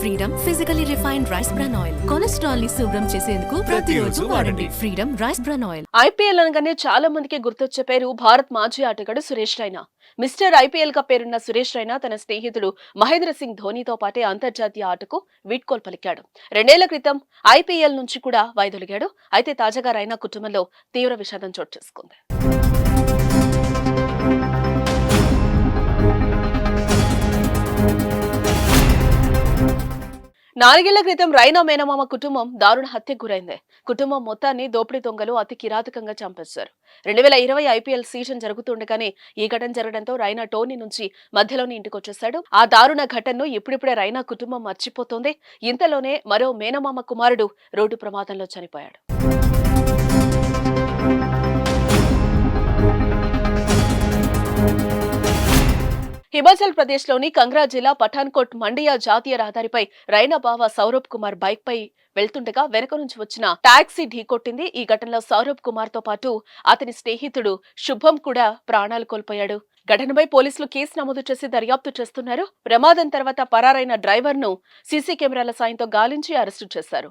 Freedom physically refined rice bran oil కొలెస్ట్రాల్ని శుభ్రం చేసేందుకు ప్రతిరోజు వాడండి. Freedom rice bran oil IPL అనగానే చాలా మందికి గుర్తొచ్చే పేరు భారత్ మాజీ ఆటగాడు సురేష్ రైనా. మిస్టర్ ఐపీఎల్గా పేరున్న సురేష్ రైనా తన స్నేహితుడు మహేంద్ర సింగ్ ధోనీతో పాటే అంతర్జాతీయ ఆటకు వీడ్కోలు పలికాడు రెండేళ్ళ క్రితం ఐపీఎల్ నుంచి కూడా వైదొలిగాడు అయితే తాజాగా రైనా కుటుంబంలో తీవ్ర విషాదం చోటు చేసుకుంది. నాలుగేళ్ళ క్రితం రైనా మేనమామ కుటుంబం దారుణ హత్యకు గురైంది. కుటుంబం మొత్తాన్ని దోపిడీ దొంగలు అతి కిరాతకంగా చంపేశారు. రెండు వేల ఇరవై ఐపీఎల్ సీజన్ జరుగుతుండగానే ఈ ఘటన జరగడంతో రైనా టోనీ నుంచి మధ్యలోనే ఇంటికి వచ్చేశాడు ఆ దారుణ ఘటనను ఇప్పుడిప్పుడే రైనా కుటుంబం మర్చిపోతోంది. ఇంతలోనే మరో మేనమామ కుమారుడు రోడ్డు ప్రమాదంలో చనిపోయాడు. హిమాచల్ ప్రదేశ్లోని కంగ్రా జిల్లా పఠాన్కోట్ మండియా జాతీయ రహదారిపై రైనా బావ సౌరభ్ కుమార్ బైక్ పై వెళ్తుండగా వెనక నుంచి వచ్చిన టాక్సీ ఢీకొట్టింది. ఈ ఘటనలో సౌరభ్ కుమార్తో పాటు అతని స్నేహితుడు శుభం కూడా ప్రాణాలు కోల్పోయాడు. ఘటనపై పోలీసులు కేసు నమోదు చేసి దర్యాప్తు చేస్తున్నారు. ప్రమాదం తర్వాత పరారైన డ్రైవర్ను సీసీ కెమెరాల సాయంతో గాలించి అరెస్టు చేశారు.